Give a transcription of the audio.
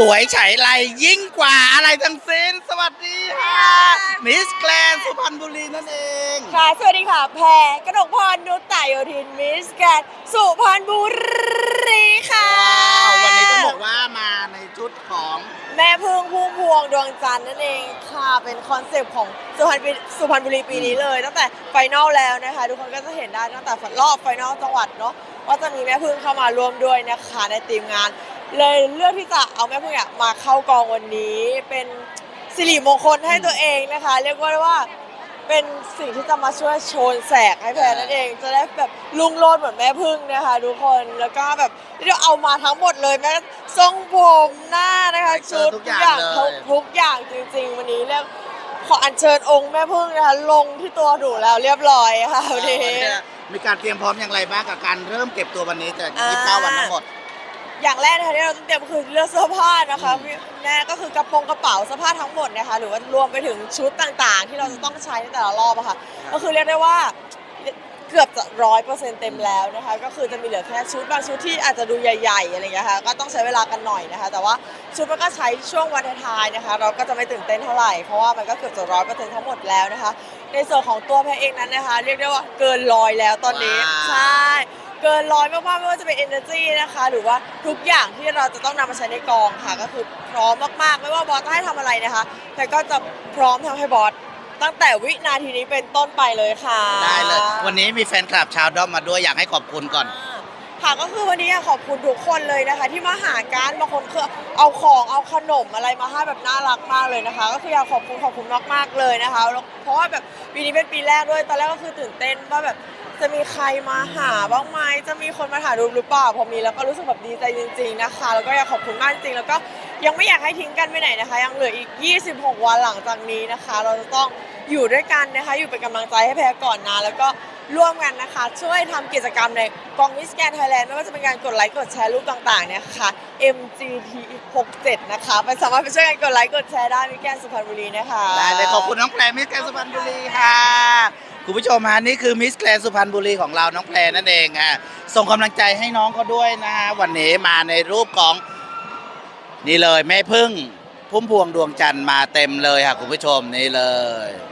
สวยไฉไลยิ่งกว่าอะไรทั้งสิ้น สวัสดีค่ะมิสแกรนสุพรรณบุรีนั่นเอง ค่ะ สวัสดีค่ะ แพรกนกพรนุตตายโยธินมิสแกรนด์สุพรรณบุรีค่ะว้าววันนี้ต้องบอกว่ามาในชุดของแม่พึ่งพุ่มพวงดวงจันทร์นั่นเองค่ะ เป็นคอนเซปต์ของสุพรรณบุรีสุพรรณบุรีปีนี้เลย ตั้งแต่ไฟนอลแล้วนะคะ ทุกคนก็จะเห็นได้ตั้งแต่รอบไฟนอลจังหวัดเนาะว่าจะมีแม่พึ่งเข้ามาร่วมด้วยนะคะในทีมงาน เลยเลือกที่จะเอาแม่พึ่งเนี่ยมาเข้ากองวันนี้ เป็นสิริมงคลให้ตัวเองนะคะ เรียกว่าว่าเป็นสิ่งที่จะมาช่วยโชนแสกให้แพรนั่นเอง จะได้แบบลุงโลดเหมือนแม่พึ่งนะคะทุกคนแล้วก็แบบที่เราเอามาทั้งหมดเลยแม้ทรงผมหน้านะคะชุดทุกอย่างเลยทุกทุกอย่างจริงๆ วันนี้เรียกขออัญเชิญองค์แม่พึ่งนะคะลงที่ตัวหนูแล้วเรียบร้อยค่ะวันนี้ มีการเตรียมพร้อมอย่างไรบ้างกับการเริ่มเก็บตัววันนี้จากอ่า 29วันทั้งหมด อย่างแรกนะคะที่เราต้องเตรียมคือเลือกเสื้อผ้านะคะอืมพี่แน่ก็คือกระโปรงกระเป๋าเสื้อผ้าทั้งหมดนะคะหรือว่ารวมไปถึงชุดต่างๆ ที่เราจะต้องใช้ในแต่ละรอบอะค่ะก็คือเรียกได้ว่าเกือบจะร้อยเปอร์เซ็นต์เต็มแล้วนะคะก็คือจะมีเหลือแค่ชุดบางชุดที่อาจจะดูใหญ่ๆอะไรอย่างเงี้ยค่ะก็ต้องใช้เวลากันหน่อยนะคะ แต่ว่าชุดมันก็ใช้ช่วงวันท้ายๆนะคะ เราก็จะไม่ตื่นเต้นเท่าไหร่เพราะว่ามันก็เกือบจะร้อยเปอร์เซ็นต์ทั้งหมดแล้วนะคะ ในส่วนของตัวแพรเองนั้นนะคะ เรียกได้ว่าเกินร้อยแล้วตอนนี้ว้าวใช่ เกินร้อยมากๆไม่ว่าจะเป็น energy นะคะ หรือว่าทุกอย่างที่เราจะต้องนำมาใช้ในกองค่ะ ก็คือพร้อมมากๆ ไม่ว่าบอสจะให้ทำอะไรนะคะ แต่ก็จะพร้อมทำให้บอสตั้งแต่วินาทีนี้เป็นต้นไปเลยค่ะ ได้เลย วันนี้มีแฟนคลับชาวด้อมมาด้วยอยากให้ขอบคุณก่อนอ่าค่ะก็คือวันนี้ขอบคุณทุกคนเลยนะคะ ที่มาหาการบางคนคือ เอาของเอาขนมอะไรมาให้แบบน่ารักมากเลยนะคะ ก็คืออยากขอบคุณขอบคุณมากๆเลยนะคะแล้วเพราะว่าแบบปีนี้เป็นปีแรกด้วยตอนแรกก็คือตื่นเต้นว่าแบบจะมีใครมาหาบ้างไหมจะมีคนมาถ่ายรูปหรือเปล่าพอมีแล้วก็รู้สึกแบบดีใจจริง ๆนะคะ แล้วก็อยากขอบคุณมากจริงแล้วก็ยังไม่อยากให้ทิ้งกันไปไหนนะคะ ยังเหลืออีก 26 วันหลังจากนี้นะคะ เราจะต้องอยู่ด้วยกันนะคะ อยู่เป็นกำลังใจให้แพรก่อนนะแล้วก็ ร่วมกันนะคะ ช่วยทำกิจกรรมในกองมิสแกนไทยแลนด์ไม่ว่าจะเป็นการกดไลค์กดแชร์รูปต่างๆเนี่ยค่ะ MGT 67นะคะไปสามารถไปช่วยกันกดไลค์กดแชร์ได้มิสแกนสุพรรณบุรีนะคะได้เลยขอบคุณน้องแพรมิสแกรนด์สุพรรณบุรีค่ะคุณผู้ชมฮะนี่คือมิสแกรนด์สุพรรณบุรีของเราน้องแพรนั่นเองค่ะส่งกำลังใจให้น้องเขาด้วยนะฮะวันนี้มาในรูปของนี่เลยแม่พึ่งพุ่มพวงดวงจันทร์มาเต็มเลยค่ะคุณผู้ชมนี่เลย